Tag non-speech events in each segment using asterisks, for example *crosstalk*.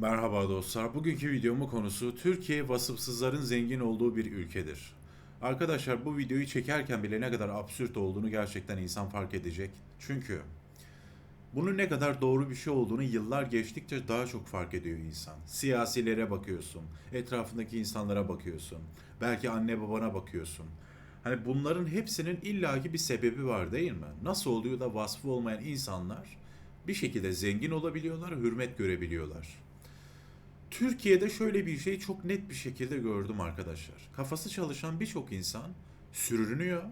Merhaba dostlar. Bugünkü videomun konusu Türkiye vasıfsızların zengin olduğu bir ülkedir. Arkadaşlar bu videoyu çekerken bile ne kadar absürt olduğunu gerçekten insan fark edecek. Çünkü bunun ne kadar doğru bir şey olduğunu yıllar geçtikçe daha çok fark ediyor insan. Siyasilere bakıyorsun, etrafındaki insanlara bakıyorsun, belki anne babana bakıyorsun. Hani bunların hepsinin illaki bir sebebi var değil mi? Nasıl oluyor da vasfı olmayan insanlar bir şekilde zengin olabiliyorlar, hürmet görebiliyorlar. Türkiye'de şöyle bir şey çok net bir şekilde gördüm arkadaşlar. Kafası çalışan birçok insan sürünüyor.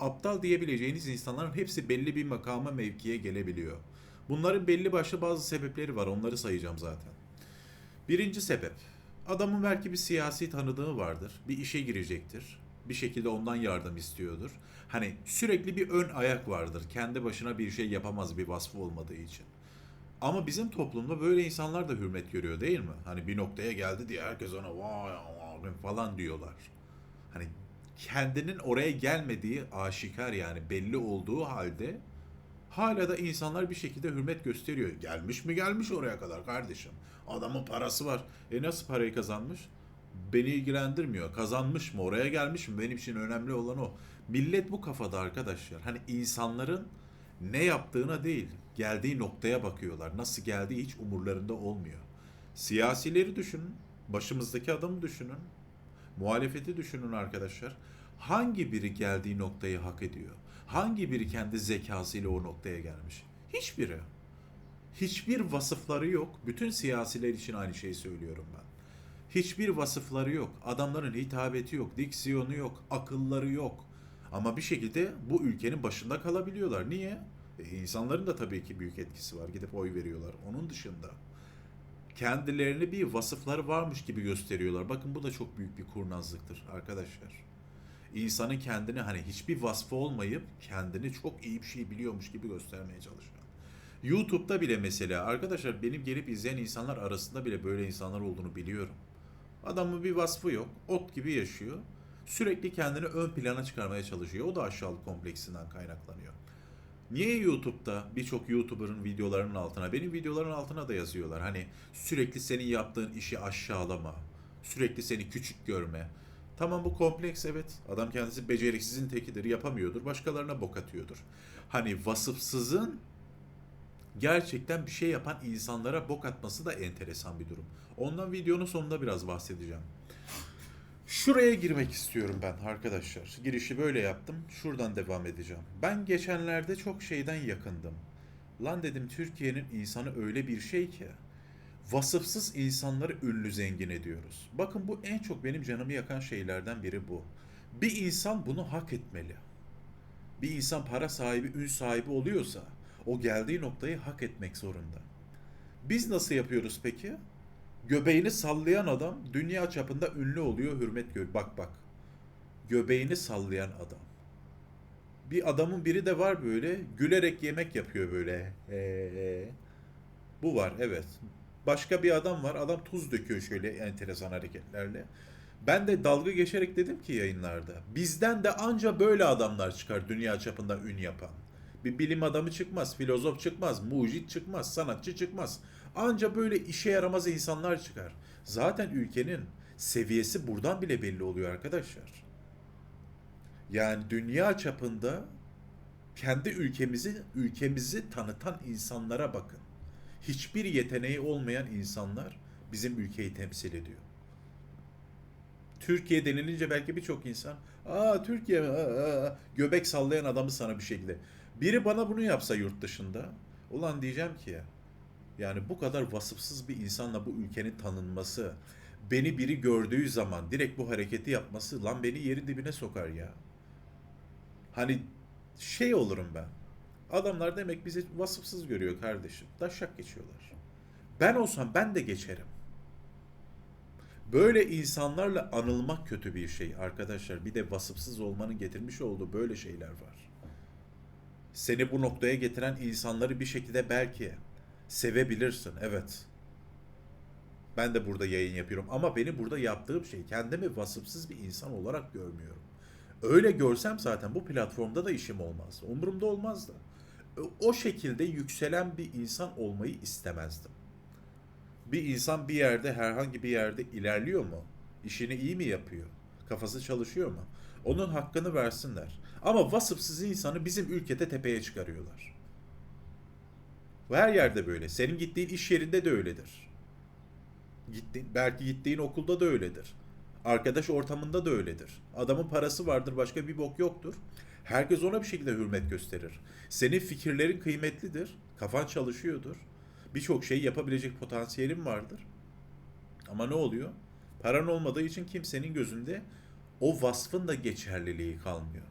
Aptal diyebileceğiniz insanların hepsi belli bir makama mevkiye gelebiliyor. Bunların belli başlı bazı sebepleri var. Onları sayacağım zaten. Birinci sebep. Adamın belki bir siyasi tanıdığı vardır. Bir işe girecektir. Bir şekilde ondan yardım istiyordur. Hani sürekli bir ön ayak vardır. Kendi başına bir şey yapamaz bir vasfı olmadığı için. Ama bizim toplumda böyle insanlar da hürmet görüyor değil mi? Hani bir noktaya geldi diye herkes ona vay vay falan diyorlar. Hani kendinin oraya gelmediği aşikar yani belli olduğu halde hala da insanlar bir şekilde hürmet gösteriyor. Gelmiş mi gelmiş oraya kadar kardeşim. Adamın parası var. E nasıl parayı kazanmış? Beni ilgilendirmiyor. Kazanmış mı? Oraya gelmiş mi? Benim için önemli olan o. Millet bu kafada arkadaşlar. Hani insanların ne yaptığına değil, geldiği noktaya bakıyorlar. Nasıl geldiği hiç umurlarında olmuyor. Siyasileri düşünün, başımızdaki adamı düşünün, muhalefeti düşünün arkadaşlar. Hangi biri geldiği noktayı hak ediyor? Hangi biri kendi zekasıyla o noktaya gelmiş? Hiçbiri. Hiçbir vasıfları yok. Bütün siyasiler için aynı şeyi söylüyorum ben. Hiçbir vasıfları yok. Adamların hitabeti yok, diksiyonu yok, akılları yok. Ama bir şekilde bu ülkenin başında kalabiliyorlar. Niye? E, insanların da tabii ki büyük etkisi var. Gidip oy veriyorlar. Onun dışında kendilerini bir vasıfları varmış gibi gösteriyorlar. Bakın bu da çok büyük bir kurnazlıktır arkadaşlar. İnsanın kendini hani hiçbir vasfı olmayıp kendini çok iyi bir şey biliyormuş gibi göstermeye çalışan. YouTube'da bile mesela arkadaşlar benim gelip izleyen insanlar arasında bile böyle insanlar olduğunu biliyorum. Adamın bir vasfı yok. Ot gibi yaşıyor. Sürekli kendini ön plana çıkarmaya çalışıyor. O da aşağılık kompleksinden kaynaklanıyor. Niye YouTube'da birçok YouTuber'ın videolarının altına, benim videoların altına da yazıyorlar. Hani sürekli senin yaptığın işi aşağılama, sürekli seni küçük görme. Tamam bu kompleks evet. Adam kendisi beceriksizin tekidir, yapamıyordur, başkalarına bok atıyordur. Hani vasıfsızın gerçekten bir şey yapan insanlara bok atması da enteresan bir durum. Ondan videonun sonunda biraz bahsedeceğim. Şuraya girmek istiyorum ben arkadaşlar. Girişi böyle yaptım. Şuradan devam edeceğim. Ben geçenlerde çok şeyden yakındım. Lan dedim Türkiye'nin insanı öyle bir şey ki vasıfsız insanları ünlü zengin ediyoruz. Bakın bu en çok benim canımı yakan şeylerden biri bu. Bir insan bunu hak etmeli. Bir insan para sahibi, ün sahibi oluyorsa o geldiği noktayı hak etmek zorunda. Biz nasıl yapıyoruz peki? Göbeğini sallayan adam dünya çapında ünlü oluyor, hürmet gör. Bak bak. Göbeğini sallayan adam. Bir adamın biri de var böyle gülerek yemek yapıyor böyle. Ee, bu var evet. Başka bir adam var. Adam tuz döküyor şöyle enteresan hareketlerle. Ben de dalga geçerek dedim ki yayınlarda. Bizden de anca böyle adamlar çıkar dünya çapında ün yapan. Bir bilim adamı çıkmaz, filozof çıkmaz, mucit çıkmaz, sanatçı çıkmaz. Anca böyle işe yaramaz insanlar çıkar. Zaten ülkenin seviyesi buradan bile belli oluyor arkadaşlar. Yani dünya çapında kendi ülkemizi ülkemizi tanıtan insanlara bakın. Hiçbir yeteneği olmayan insanlar bizim ülkeyi temsil ediyor. Türkiye denilince belki birçok insan aa Türkiye aa, göbek sallayan adamı sana bir şekilde. Biri bana bunu yapsa yurt dışında ulan diyeceğim ki ya yani bu kadar vasıfsız bir insanla bu ülkenin tanınması, beni biri gördüğü zaman direkt bu hareketi yapması lan beni yerin dibine sokar ya. Hani şey olurum ben. Adamlar demek bizi vasıfsız görüyor kardeşim. Daşak geçiyorlar. Ben olsam ben de geçerim. Böyle insanlarla anılmak kötü bir şey arkadaşlar. Bir de vasıfsız olmanın getirmiş olduğu böyle şeyler var. Seni bu noktaya getiren insanları bir şekilde belki sevebilirsin. Evet. Ben de burada yayın yapıyorum ama beni burada yaptığım şey kendimi vasıfsız bir insan olarak görmüyorum. Öyle görsem zaten bu platformda da işim olmazdı. Umurumda olmazdı. O şekilde yükselen bir insan olmayı istemezdim. Bir insan bir yerde herhangi bir yerde ilerliyor mu? İşini iyi mi yapıyor? Kafası çalışıyor mu? Onun hakkını versinler. Ama vasıfsız insanı bizim ülkede tepeye çıkarıyorlar. Bu her yerde böyle. Senin gittiğin iş yerinde de öyledir. Gittiğin, belki gittiğin okulda da öyledir. Arkadaş ortamında da öyledir. Adamın parası vardır, başka bir bok yoktur. Herkes ona bir şekilde hürmet gösterir. Senin fikirlerin kıymetlidir. Kafan çalışıyordur. Birçok şey yapabilecek potansiyelin vardır. Ama ne oluyor? Paran olmadığı için kimsenin gözünde o vasfın da geçerliliği kalmıyor.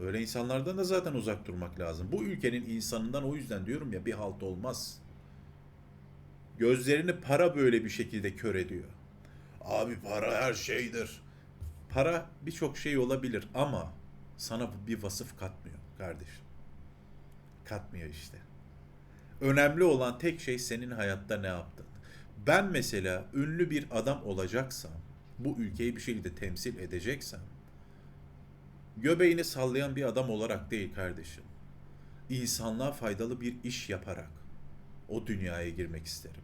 Böyle insanlardan da zaten uzak durmak lazım. Bu ülkenin insanından o yüzden diyorum ya bir halt olmaz. Gözlerini para böyle bir şekilde kör ediyor. Abi para her şeydir. Para birçok şey olabilir ama sana bir vasıf katmıyor kardeşim. Katmıyor işte. Önemli olan tek şey senin hayatta ne yaptın. Ben mesela ünlü bir adam olacaksam, bu ülkeyi bir şekilde temsil edeceksem, göbeğini sallayan bir adam olarak değil kardeşim. İnsanlığa faydalı bir iş yaparak o dünyaya girmek isterim.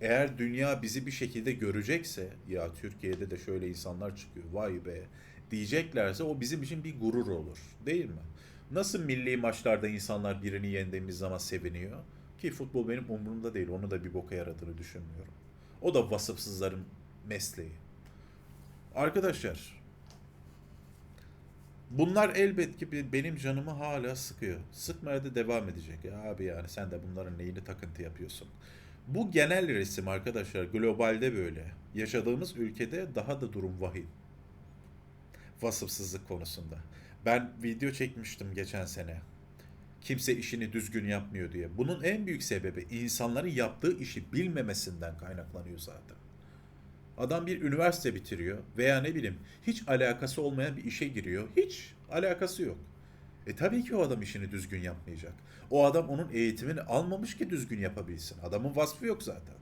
Eğer dünya bizi bir şekilde görecekse, ya Türkiye'de de şöyle insanlar çıkıyor, vay be diyeceklerse o bizim için bir gurur olur. Değil mi? Nasıl milli maçlarda insanlar birini yendiğimiz zaman seviniyor? Ki futbol benim umurumda değil. Onu da bir boka yaradığını düşünmüyorum. O da vasıfsızların mesleği. Arkadaşlar Bunlar elbet ki be- benim canımı hala sıkıyor. Sıkmaya da devam edecek. Ya abi yani sen de bunların neyini takıntı yapıyorsun. Bu genel resim arkadaşlar globalde böyle. Yaşadığımız ülkede daha da durum vahim. Vasıfsızlık konusunda. Ben video çekmiştim geçen sene. Kimse işini düzgün yapmıyor diye. Bunun en büyük sebebi insanların yaptığı işi bilmemesinden kaynaklanıyor zaten. Adam bir üniversite bitiriyor veya ne bileyim hiç alakası olmayan bir işe giriyor. Hiç alakası yok. E tabii ki o adam işini düzgün yapmayacak. O adam onun eğitimini almamış ki düzgün yapabilsin. Adamın vasfı yok zaten.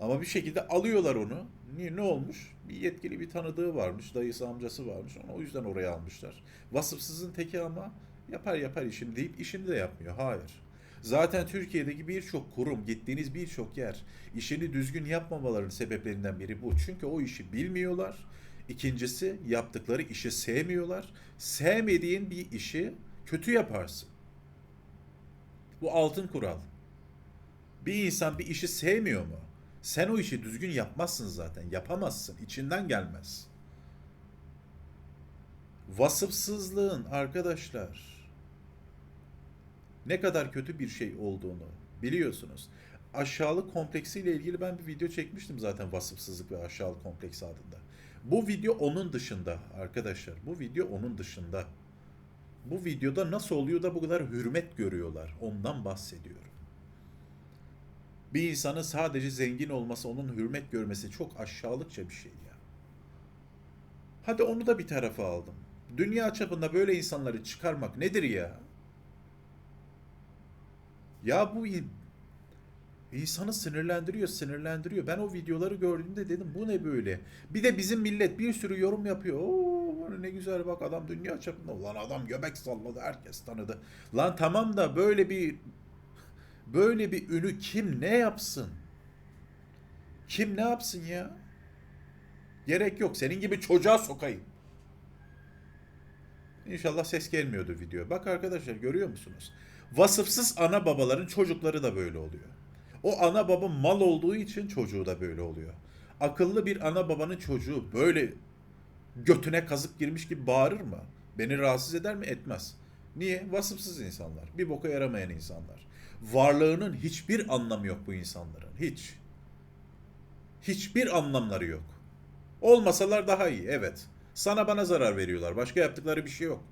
Ama bir şekilde alıyorlar onu. Niye ne olmuş? Bir yetkili bir tanıdığı varmış, dayısı amcası varmış. Onu o yüzden oraya almışlar. Vasıfsızın teki ama yapar yapar işim deyip işini de yapmıyor. Hayır. Zaten Türkiye'deki birçok kurum, gittiğiniz birçok yer işini düzgün yapmamalarının sebeplerinden biri bu. Çünkü o işi bilmiyorlar. İkincisi yaptıkları işi sevmiyorlar. Sevmediğin bir işi kötü yaparsın. Bu altın kural. Bir insan bir işi sevmiyor mu? Sen o işi düzgün yapmazsın zaten. Yapamazsın. İçinden gelmez. Vasıfsızlığın arkadaşlar ne kadar kötü bir şey olduğunu biliyorsunuz. Aşağılık kompleksiyle ilgili ben bir video çekmiştim zaten vasıfsızlık ve aşağılık kompleksi adında. Bu video onun dışında arkadaşlar. Bu video onun dışında. Bu videoda nasıl oluyor da bu kadar hürmet görüyorlar? Ondan bahsediyorum. Bir insanın sadece zengin olması, onun hürmet görmesi çok aşağılıkça bir şey ya. Hadi onu da bir tarafa aldım. Dünya çapında böyle insanları çıkarmak nedir ya? Ya bu in- insanı sinirlendiriyor, sinirlendiriyor. Ben o videoları gördüğümde dedim bu ne böyle? Bir de bizim millet bir sürü yorum yapıyor. Oo ne güzel bak adam dünya çapında. Ulan adam göbek salladı, herkes tanıdı. Lan tamam da böyle bir böyle bir ünü kim ne yapsın? Kim ne yapsın ya? Gerek yok. Senin gibi çocuğa sokayım. İnşallah ses gelmiyordu video. Bak arkadaşlar görüyor musunuz? Vasıfsız ana babaların çocukları da böyle oluyor. O ana baba mal olduğu için çocuğu da böyle oluyor. Akıllı bir ana babanın çocuğu böyle götüne kazık girmiş gibi bağırır mı? Beni rahatsız eder mi? Etmez. Niye? Vasıfsız insanlar. Bir boka yaramayan insanlar. Varlığının hiçbir anlamı yok bu insanların. Hiç. Hiçbir anlamları yok. Olmasalar daha iyi. Evet. Sana bana zarar veriyorlar. Başka yaptıkları bir şey yok.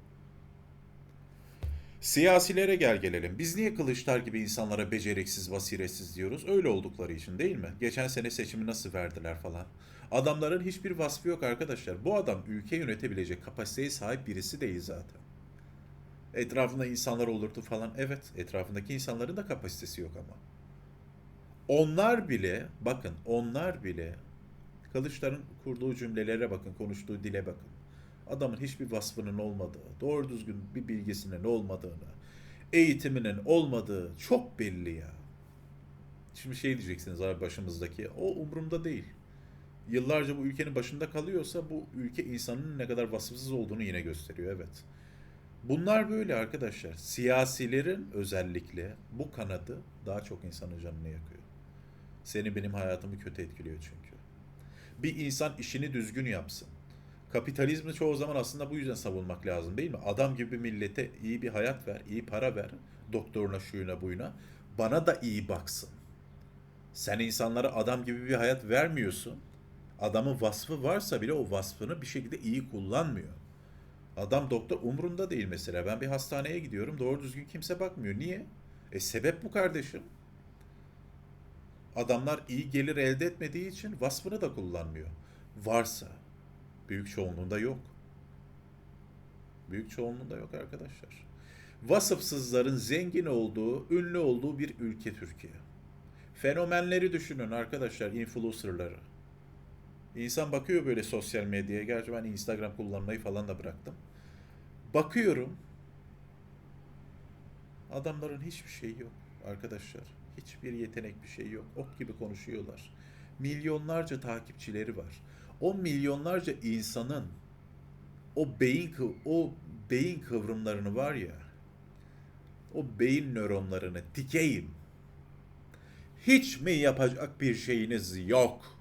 Siyasilere gel gelelim. Biz niye Kılıçlar gibi insanlara beceriksiz, basiretsiz diyoruz? Öyle oldukları için değil mi? Geçen sene seçimi nasıl verdiler falan. Adamların hiçbir vasfı yok arkadaşlar. Bu adam ülke yönetebilecek kapasiteye sahip birisi değil zaten. Etrafında insanlar olurdu falan. Evet, etrafındaki insanların da kapasitesi yok ama. Onlar bile, bakın onlar bile Kılıçların kurduğu cümlelere bakın, konuştuğu dile bakın. Adamın hiçbir vasfının olmadığı, doğru düzgün bir bilgisinin olmadığını, eğitiminin olmadığı çok belli ya. Şimdi şey diyeceksiniz abi başımızdaki. O umurumda değil. Yıllarca bu ülkenin başında kalıyorsa bu ülke insanın ne kadar vasıfsız olduğunu yine gösteriyor. Evet. Bunlar böyle arkadaşlar. Siyasilerin özellikle bu kanadı daha çok insanın canını yakıyor. Seni benim hayatımı kötü etkiliyor çünkü. Bir insan işini düzgün yapsın. Kapitalizmi çoğu zaman aslında bu yüzden savunmak lazım değil mi? Adam gibi millete iyi bir hayat ver, iyi para ver. Doktoruna, şuyuna, buyuna. Bana da iyi baksın. Sen insanlara adam gibi bir hayat vermiyorsun. Adamın vasfı varsa bile o vasfını bir şekilde iyi kullanmıyor. Adam doktor umurunda değil mesela. Ben bir hastaneye gidiyorum doğru düzgün kimse bakmıyor. Niye? E sebep bu kardeşim. Adamlar iyi gelir elde etmediği için vasfını da kullanmıyor. Varsa. Büyük çoğunluğunda yok. Büyük çoğunluğunda yok arkadaşlar. Vasıfsızların zengin olduğu, ünlü olduğu bir ülke Türkiye. Fenomenleri düşünün arkadaşlar, influencerları. İnsan bakıyor böyle sosyal medyaya. Gerçi ben Instagram kullanmayı falan da bıraktım. Bakıyorum. Adamların hiçbir şeyi yok arkadaşlar. Hiçbir yetenek bir şey yok. Ok gibi konuşuyorlar. Milyonlarca takipçileri var. O milyonlarca insanın o beyin o beyin kıvrımlarını var ya. O beyin nöronlarını dikeyim. Hiç mi yapacak bir şeyiniz yok?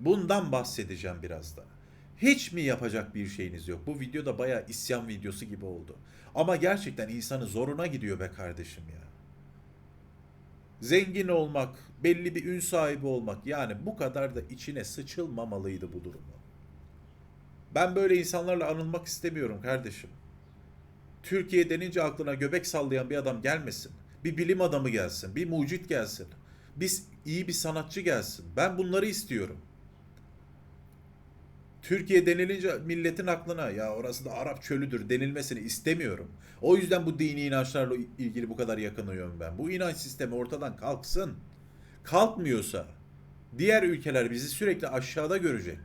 Bundan bahsedeceğim biraz da. Hiç mi yapacak bir şeyiniz yok? Bu video da bayağı isyan videosu gibi oldu. Ama gerçekten insanın zoruna gidiyor be kardeşim ya. Zengin olmak, belli bir ün sahibi olmak yani bu kadar da içine sıçılmamalıydı bu durumu. Ben böyle insanlarla anılmak istemiyorum kardeşim. Türkiye denince aklına göbek sallayan bir adam gelmesin. Bir bilim adamı gelsin, bir mucit gelsin. Biz iyi bir sanatçı gelsin. Ben bunları istiyorum. Türkiye denilince milletin aklına ya orası da Arap çölüdür denilmesini istemiyorum. O yüzden bu dini inançlarla ilgili bu kadar yakınıyorum ben. Bu inanç sistemi ortadan kalksın. Kalkmıyorsa diğer ülkeler bizi sürekli aşağıda görecek.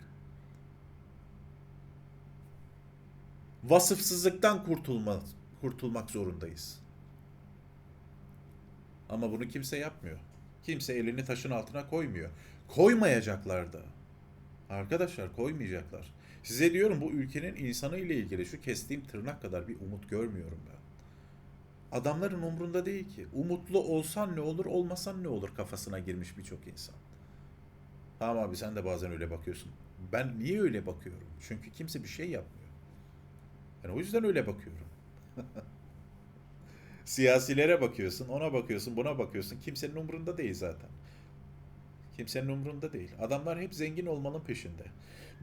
Vasıfsızlıktan kurtulma, kurtulmak zorundayız. Ama bunu kimse yapmıyor. Kimse elini taşın altına koymuyor. Koymayacaklar da. Arkadaşlar koymayacaklar. Size diyorum bu ülkenin insanı ile ilgili şu kestiğim tırnak kadar bir umut görmüyorum ben. Adamların umrunda değil ki. Umutlu olsan ne olur, olmasan ne olur kafasına girmiş birçok insan. Tamam abi sen de bazen öyle bakıyorsun. Ben niye öyle bakıyorum? Çünkü kimse bir şey yapmıyor. Ben o yüzden öyle bakıyorum. *laughs* Siyasilere bakıyorsun, ona bakıyorsun, buna bakıyorsun. Kimsenin umrunda değil zaten. Kimsenin umrunda değil. Adamlar hep zengin olmanın peşinde.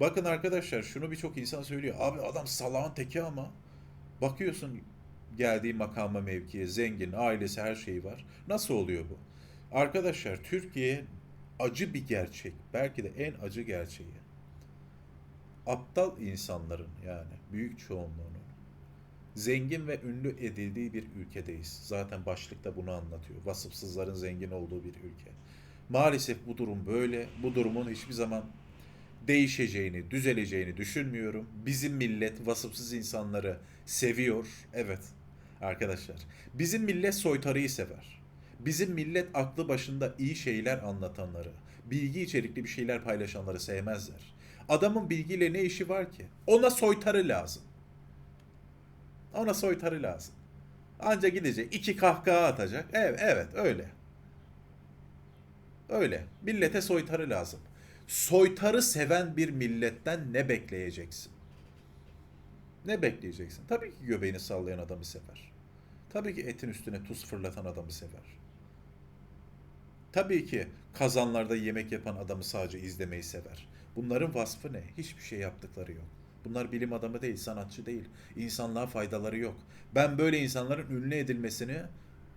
Bakın arkadaşlar şunu birçok insan söylüyor. Abi adam salağın teki ama bakıyorsun geldiği makama mevkiye, zengin, ailesi her şeyi var. Nasıl oluyor bu? Arkadaşlar Türkiye acı bir gerçek. Belki de en acı gerçeği. Aptal insanların yani büyük çoğunluğunun zengin ve ünlü edildiği bir ülkedeyiz. Zaten başlıkta bunu anlatıyor. Vasıfsızların zengin olduğu bir ülke. Maalesef bu durum böyle. Bu durumun hiçbir zaman değişeceğini, düzeleceğini düşünmüyorum. Bizim millet vasıfsız insanları seviyor. Evet arkadaşlar. Bizim millet soytarıyı sever. Bizim millet aklı başında iyi şeyler anlatanları, bilgi içerikli bir şeyler paylaşanları sevmezler. Adamın bilgiyle ne işi var ki? Ona soytarı lazım. Ona soytarı lazım. Anca gidecek, iki kahkaha atacak. Evet, evet öyle. Öyle. Millete soytarı lazım. Soytarı seven bir milletten ne bekleyeceksin? Ne bekleyeceksin? Tabii ki göbeğini sallayan adamı sever. Tabii ki etin üstüne tuz fırlatan adamı sever. Tabii ki kazanlarda yemek yapan adamı sadece izlemeyi sever. Bunların vasfı ne? Hiçbir şey yaptıkları yok. Bunlar bilim adamı değil, sanatçı değil. İnsanlığa faydaları yok. Ben böyle insanların ünlü edilmesini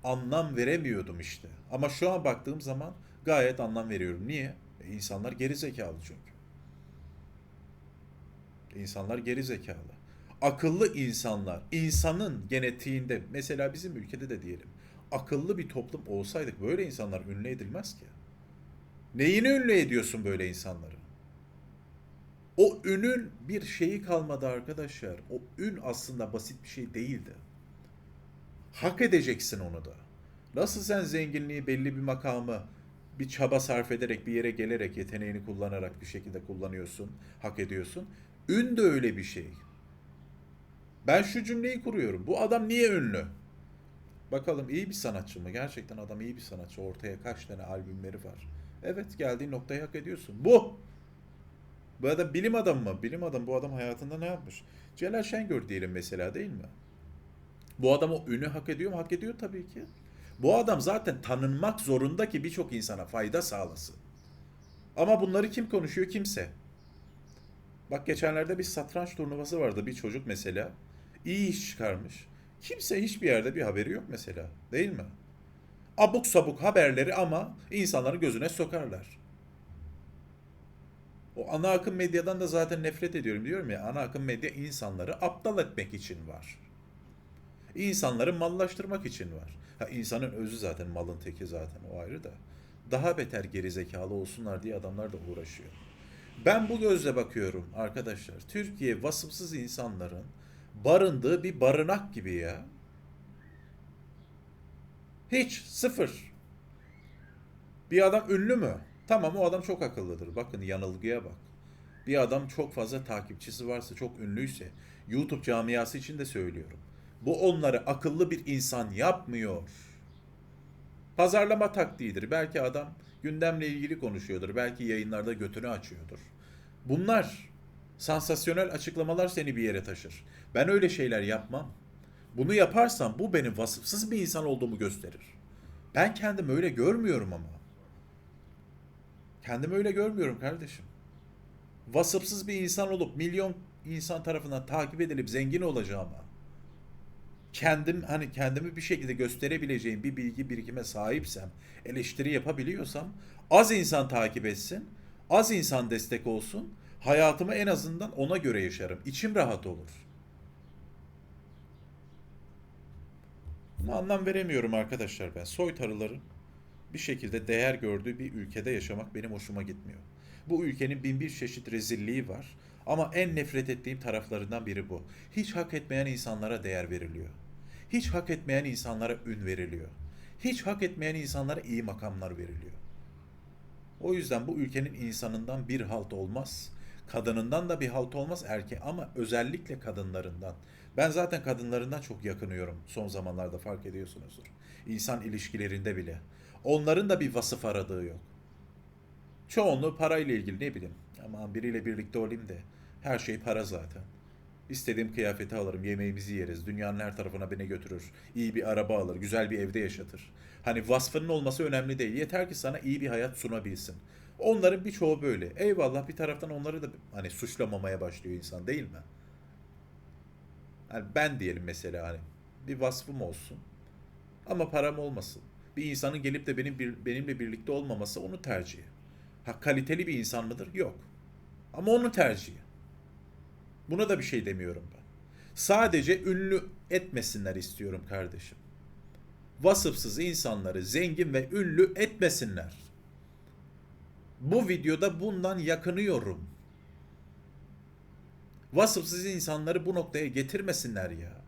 anlam veremiyordum işte. Ama şu an baktığım zaman gayet anlam veriyorum. Niye? E, insanlar geri zekalı çünkü. İnsanlar geri zekalı. Akıllı insanlar, insanın genetiğinde, mesela bizim ülkede de diyelim, akıllı bir toplum olsaydık böyle insanlar ünlü edilmez ki. Neyini ünlü ediyorsun böyle insanları? O ünün bir şeyi kalmadı arkadaşlar. O ün aslında basit bir şey değildi. Hak edeceksin onu da. Nasıl sen zenginliği belli bir makamı bir çaba sarf ederek bir yere gelerek yeteneğini kullanarak bir şekilde kullanıyorsun, hak ediyorsun. Ün de öyle bir şey. Ben şu cümleyi kuruyorum. Bu adam niye ünlü? Bakalım iyi bir sanatçı mı? Gerçekten adam iyi bir sanatçı. Ortaya kaç tane albümleri var. Evet geldiğin noktayı hak ediyorsun. Bu. Bu adam bilim adamı mı? Bilim adamı bu adam hayatında ne yapmış? Celal Şengör diyelim mesela değil mi? Bu adam o ünü hak ediyor mu? Hak ediyor tabii ki. Bu adam zaten tanınmak zorunda ki birçok insana fayda sağlasın. Ama bunları kim konuşuyor? Kimse. Bak geçenlerde bir satranç turnuvası vardı. Bir çocuk mesela iyi iş çıkarmış. Kimse hiçbir yerde bir haberi yok mesela. Değil mi? Abuk sabuk haberleri ama insanların gözüne sokarlar. O ana akım medyadan da zaten nefret ediyorum diyorum ya. Ana akım medya insanları aptal etmek için var. İnsanları mallaştırmak için var. Ha insanın özü zaten malın teki zaten o ayrı da. Daha beter gerizekalı olsunlar diye adamlar da uğraşıyor. Ben bu gözle bakıyorum arkadaşlar. Türkiye vasıfsız insanların barındığı bir barınak gibi ya. Hiç sıfır. Bir adam ünlü mü? Tamam o adam çok akıllıdır. Bakın yanılgıya bak. Bir adam çok fazla takipçisi varsa, çok ünlüyse, YouTube camiası için de söylüyorum. Bu onları akıllı bir insan yapmıyor. Pazarlama taktiğidir. Belki adam gündemle ilgili konuşuyordur. Belki yayınlarda götünü açıyordur. Bunlar sansasyonel açıklamalar seni bir yere taşır. Ben öyle şeyler yapmam. Bunu yaparsam bu benim vasıfsız bir insan olduğumu gösterir. Ben kendimi öyle görmüyorum ama. Kendimi öyle görmüyorum kardeşim. Vasıfsız bir insan olup milyon insan tarafından takip edilip zengin olacağıma kendim hani kendimi bir şekilde gösterebileceğim bir bilgi birikime sahipsem, eleştiri yapabiliyorsam az insan takip etsin, az insan destek olsun, hayatımı en azından ona göre yaşarım. İçim rahat olur. Buna anlam veremiyorum arkadaşlar ben. Soytarıların bir şekilde değer gördüğü bir ülkede yaşamak benim hoşuma gitmiyor. Bu ülkenin bin bir çeşit rezilliği var. Ama en nefret ettiğim taraflarından biri bu. Hiç hak etmeyen insanlara değer veriliyor. Hiç hak etmeyen insanlara ün veriliyor. Hiç hak etmeyen insanlara iyi makamlar veriliyor. O yüzden bu ülkenin insanından bir halt olmaz. Kadınından da bir halt olmaz erkek ama özellikle kadınlarından. Ben zaten kadınlarından çok yakınıyorum son zamanlarda fark ediyorsunuzdur. İnsan ilişkilerinde bile. Onların da bir vasıf aradığı yok. Çoğunluğu parayla ilgili ne bileyim. Aman biriyle birlikte olayım da her şey para zaten. İstediğim kıyafeti alırım, yemeğimizi yeriz, dünyanın her tarafına beni götürür, iyi bir araba alır, güzel bir evde yaşatır. Hani vasfının olması önemli değil. Yeter ki sana iyi bir hayat sunabilsin. Onların birçoğu böyle. Eyvallah bir taraftan onları da hani suçlamamaya başlıyor insan değil mi? Yani ben diyelim mesela hani bir vasfım olsun ama param olmasın. Bir insanın gelip de benim bir, benimle birlikte olmaması onun tercihi. Ha kaliteli bir insan mıdır? Yok. Ama onun tercihi. Buna da bir şey demiyorum ben. Sadece ünlü etmesinler istiyorum kardeşim. Vasıfsız insanları zengin ve ünlü etmesinler. Bu videoda bundan yakınıyorum. Vasıfsız insanları bu noktaya getirmesinler ya.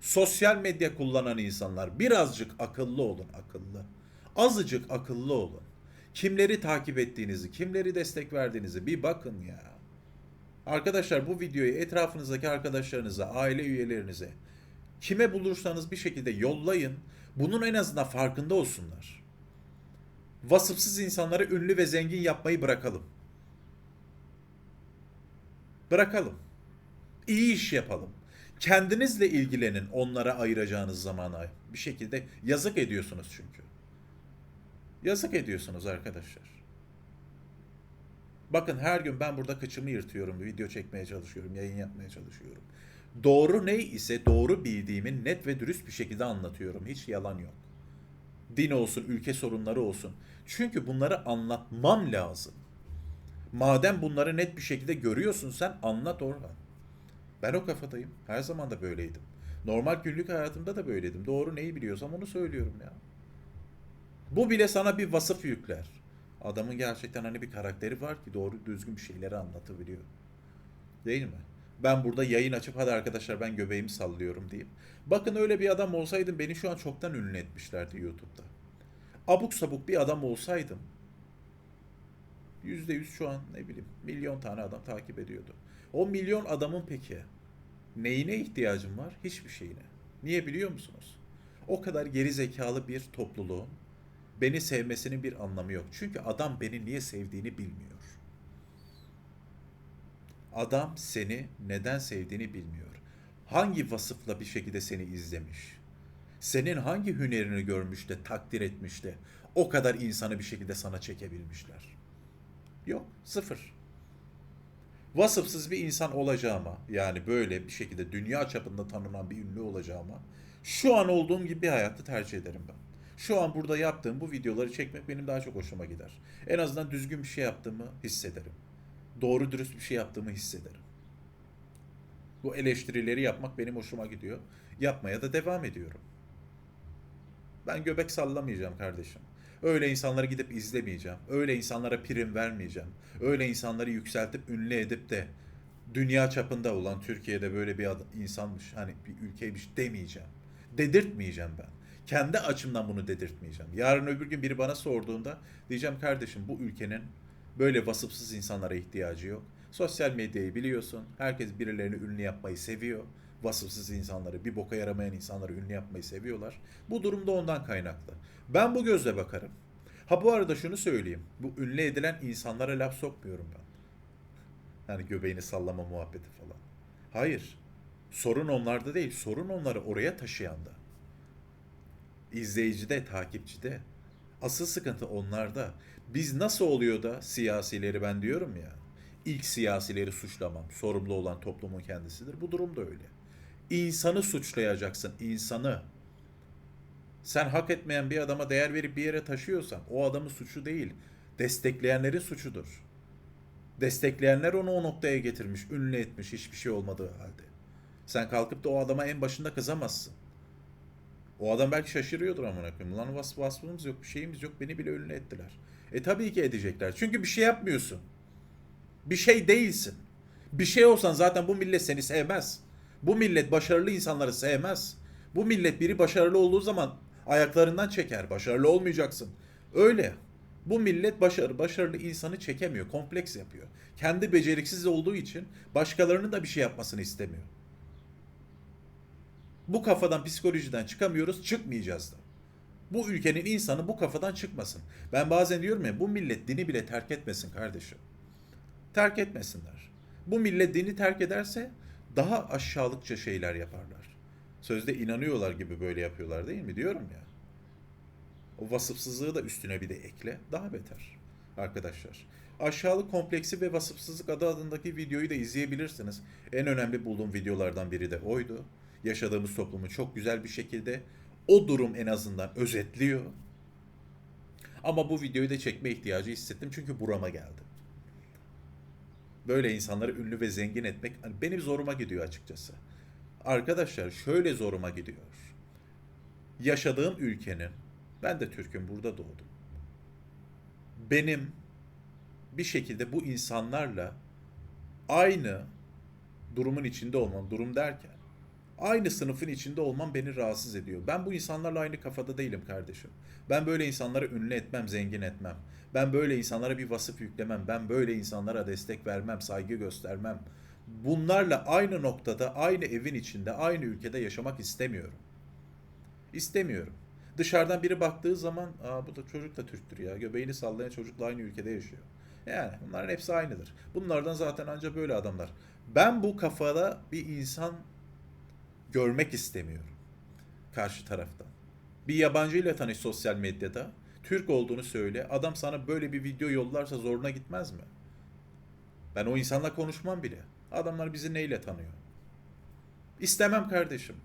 Sosyal medya kullanan insanlar birazcık akıllı olun, akıllı. Azıcık akıllı olun. Kimleri takip ettiğinizi, kimleri destek verdiğinizi bir bakın ya. Arkadaşlar bu videoyu etrafınızdaki arkadaşlarınıza, aile üyelerinize, kime bulursanız bir şekilde yollayın. Bunun en azından farkında olsunlar. Vasıfsız insanları ünlü ve zengin yapmayı bırakalım. Bırakalım. İyi iş yapalım. Kendinizle ilgilenin onlara ayıracağınız zamana. Bir şekilde yazık ediyorsunuz çünkü. Yazık ediyorsunuz arkadaşlar. Bakın her gün ben burada kıçımı yırtıyorum, video çekmeye çalışıyorum, yayın yapmaya çalışıyorum. Doğru ne ise doğru bildiğimi net ve dürüst bir şekilde anlatıyorum. Hiç yalan yok. Din olsun, ülke sorunları olsun. Çünkü bunları anlatmam lazım. Madem bunları net bir şekilde görüyorsun sen anlat Orhan. Ben o kafadayım. Her zaman da böyleydim. Normal günlük hayatımda da böyleydim. Doğru neyi biliyorsam onu söylüyorum ya. Bu bile sana bir vasıf yükler. Adamın gerçekten hani bir karakteri var ki doğru düzgün bir şeyleri anlatabiliyor. Değil mi? Ben burada yayın açıp hadi arkadaşlar ben göbeğimi sallıyorum diyeyim. Bakın öyle bir adam olsaydım beni şu an çoktan ünlü etmişlerdi YouTube'da. Abuk sabuk bir adam olsaydım %100 şu an ne bileyim milyon tane adam takip ediyordu. O milyon adamın peki neyine ihtiyacım var? Hiçbir şeyine. Niye biliyor musunuz? O kadar geri zekalı bir topluluğun beni sevmesinin bir anlamı yok. Çünkü adam beni niye sevdiğini bilmiyor. Adam seni neden sevdiğini bilmiyor. Hangi vasıfla bir şekilde seni izlemiş? Senin hangi hünerini görmüş de takdir etmiş de o kadar insanı bir şekilde sana çekebilmişler? Yok, sıfır. Vasıfsız bir insan olacağıma, yani böyle bir şekilde dünya çapında tanınan bir ünlü olacağıma, şu an olduğum gibi bir hayatı tercih ederim ben. Şu an burada yaptığım bu videoları çekmek benim daha çok hoşuma gider. En azından düzgün bir şey yaptığımı hissederim. Doğru dürüst bir şey yaptığımı hissederim. Bu eleştirileri yapmak benim hoşuma gidiyor. Yapmaya da devam ediyorum. Ben göbek sallamayacağım kardeşim. Öyle insanları gidip izlemeyeceğim. Öyle insanlara prim vermeyeceğim. Öyle insanları yükseltip ünlü edip de dünya çapında olan Türkiye'de böyle bir ad- insanmış hani bir ülkeymiş demeyeceğim. Dedirtmeyeceğim ben. Kendi açımdan bunu dedirtmeyeceğim. Yarın öbür gün biri bana sorduğunda diyeceğim kardeşim bu ülkenin böyle vasıfsız insanlara ihtiyacı yok. Sosyal medyayı biliyorsun. Herkes birilerini ünlü yapmayı seviyor. Vasıfsız insanları, bir boka yaramayan insanları ünlü yapmayı seviyorlar. Bu durumda ondan kaynaklı. Ben bu gözle bakarım. Ha bu arada şunu söyleyeyim. Bu ünlü edilen insanlara laf sokmuyorum ben. Yani göbeğini sallama muhabbeti falan. Hayır. Sorun onlarda değil. Sorun onları oraya taşıyanda. İzleyicide, takipçide. Asıl sıkıntı onlarda. Biz nasıl oluyor da siyasileri ben diyorum ya. ilk siyasileri suçlamam. Sorumlu olan toplumun kendisidir. Bu durum da öyle. İnsanı suçlayacaksın. insanı. Sen hak etmeyen bir adama değer verip bir yere taşıyorsan o adamın suçu değil. Destekleyenlerin suçudur. Destekleyenler onu o noktaya getirmiş, ünlü etmiş hiçbir şey olmadığı halde. Sen kalkıp da o adama en başında kızamazsın. O adam belki şaşırıyordur amına koyayım. Lan vas vasfımız yok, bir şeyimiz yok. Beni bile ünlü ettiler. E tabii ki edecekler. Çünkü bir şey yapmıyorsun. Bir şey değilsin. Bir şey olsan zaten bu millet seni sevmez. Bu millet başarılı insanları sevmez. Bu millet biri başarılı olduğu zaman ayaklarından çeker. Başarılı olmayacaksın. Öyle. Bu millet başarı, başarılı insanı çekemiyor. Kompleks yapıyor. Kendi beceriksiz olduğu için başkalarının da bir şey yapmasını istemiyor. Bu kafadan psikolojiden çıkamıyoruz, çıkmayacağız da. Bu ülkenin insanı bu kafadan çıkmasın. Ben bazen diyorum ya bu millet dini bile terk etmesin kardeşim. Terk etmesinler. Bu millet dini terk ederse daha aşağılıkça şeyler yaparlar. Sözde inanıyorlar gibi böyle yapıyorlar değil mi diyorum ya. O vasıfsızlığı da üstüne bir de ekle. Daha beter arkadaşlar. Aşağılık kompleksi ve vasıfsızlık adı adındaki videoyu da izleyebilirsiniz. En önemli bulduğum videolardan biri de oydu. Yaşadığımız toplumu çok güzel bir şekilde o durum en azından özetliyor. Ama bu videoyu da çekme ihtiyacı hissettim çünkü burama geldi. Böyle insanları ünlü ve zengin etmek hani benim zoruma gidiyor açıkçası. Arkadaşlar şöyle zoruma gidiyor. Yaşadığım ülkenin ben de Türk'üm burada doğdum. Benim bir şekilde bu insanlarla aynı durumun içinde olmam, durum derken aynı sınıfın içinde olmam beni rahatsız ediyor. Ben bu insanlarla aynı kafada değilim kardeşim. Ben böyle insanları ünlü etmem, zengin etmem. Ben böyle insanlara bir vasıf yüklemem. Ben böyle insanlara destek vermem, saygı göstermem. Bunlarla aynı noktada, aynı evin içinde, aynı ülkede yaşamak istemiyorum. İstemiyorum. Dışarıdan biri baktığı zaman, Aa, bu da çocuk da Türktür ya. Göbeğini sallayan çocukla aynı ülkede yaşıyor. Yani bunların hepsi aynıdır. Bunlardan zaten ancak böyle adamlar. Ben bu kafada bir insan görmek istemiyorum karşı taraftan. Bir yabancıyla tanış sosyal medyada. Türk olduğunu söyle. Adam sana böyle bir video yollarsa zoruna gitmez mi? Ben o insanla konuşmam bile. Adamlar bizi neyle tanıyor? İstemem kardeşim.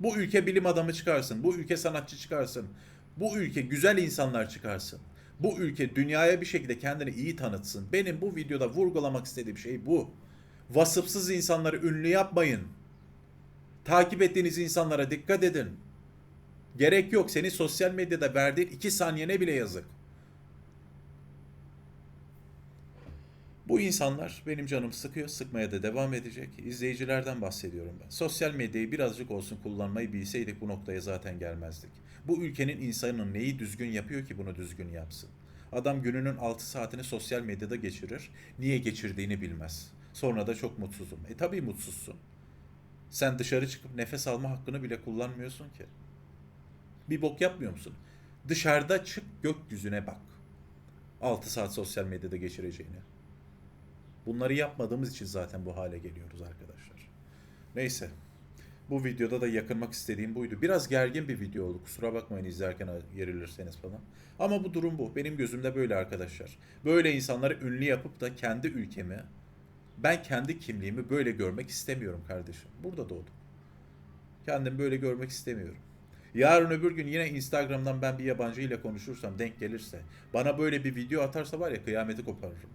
Bu ülke bilim adamı çıkarsın. Bu ülke sanatçı çıkarsın. Bu ülke güzel insanlar çıkarsın. Bu ülke dünyaya bir şekilde kendini iyi tanıtsın. Benim bu videoda vurgulamak istediğim şey bu. Vasıfsız insanları ünlü yapmayın. Takip ettiğiniz insanlara dikkat edin. Gerek yok. Senin sosyal medyada verdiğin iki saniyene bile yazık. Bu insanlar benim canımı sıkıyor, sıkmaya da devam edecek. İzleyicilerden bahsediyorum ben. Sosyal medyayı birazcık olsun kullanmayı bilseydik bu noktaya zaten gelmezdik. Bu ülkenin insanın neyi düzgün yapıyor ki bunu düzgün yapsın? Adam gününün 6 saatini sosyal medyada geçirir. Niye geçirdiğini bilmez. Sonra da çok mutsuzum. E tabii mutsuzsun. Sen dışarı çıkıp nefes alma hakkını bile kullanmıyorsun ki. Bir bok yapmıyor musun? Dışarıda çık gökyüzüne bak. 6 saat sosyal medyada geçireceğini. Bunları yapmadığımız için zaten bu hale geliyoruz arkadaşlar. Neyse. Bu videoda da yakınmak istediğim buydu. Biraz gergin bir video oldu. Kusura bakmayın izlerken gerilirseniz falan. Ama bu durum bu. Benim gözümde böyle arkadaşlar. Böyle insanları ünlü yapıp da kendi ülkemi, ben kendi kimliğimi böyle görmek istemiyorum kardeşim. Burada doğdum. Kendimi böyle görmek istemiyorum. Yarın öbür gün yine Instagram'dan ben bir yabancı ile konuşursam denk gelirse, bana böyle bir video atarsa var ya kıyameti koparırım.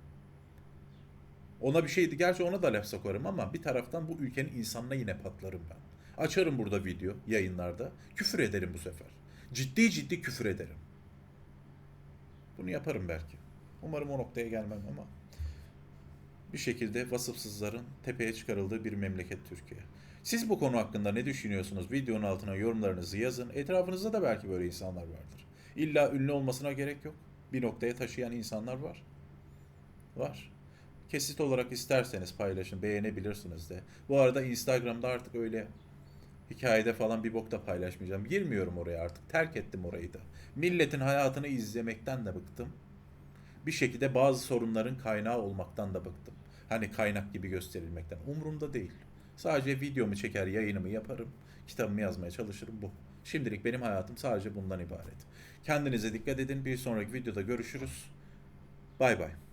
Ona bir şeydi. Gerçi ona da laf sokarım ama bir taraftan bu ülkenin insanına yine patlarım ben. Açarım burada video yayınlarda. Küfür ederim bu sefer. Ciddi ciddi küfür ederim. Bunu yaparım belki. Umarım o noktaya gelmem ama bir şekilde vasıfsızların tepeye çıkarıldığı bir memleket Türkiye. Siz bu konu hakkında ne düşünüyorsunuz? Videonun altına yorumlarınızı yazın. Etrafınızda da belki böyle insanlar vardır. İlla ünlü olmasına gerek yok. Bir noktaya taşıyan insanlar var. Var. Kesit olarak isterseniz paylaşın, beğenebilirsiniz de. Bu arada Instagram'da artık öyle hikayede falan bir bok da paylaşmayacağım. Girmiyorum oraya artık. Terk ettim orayı da. Milletin hayatını izlemekten de bıktım. Bir şekilde bazı sorunların kaynağı olmaktan da bıktım. Hani kaynak gibi gösterilmekten. Umurumda değil. Sadece videomu çeker, yayınımı yaparım. Kitabımı yazmaya çalışırım bu. Şimdilik benim hayatım sadece bundan ibaret. Kendinize dikkat edin. Bir sonraki videoda görüşürüz. Bay bay.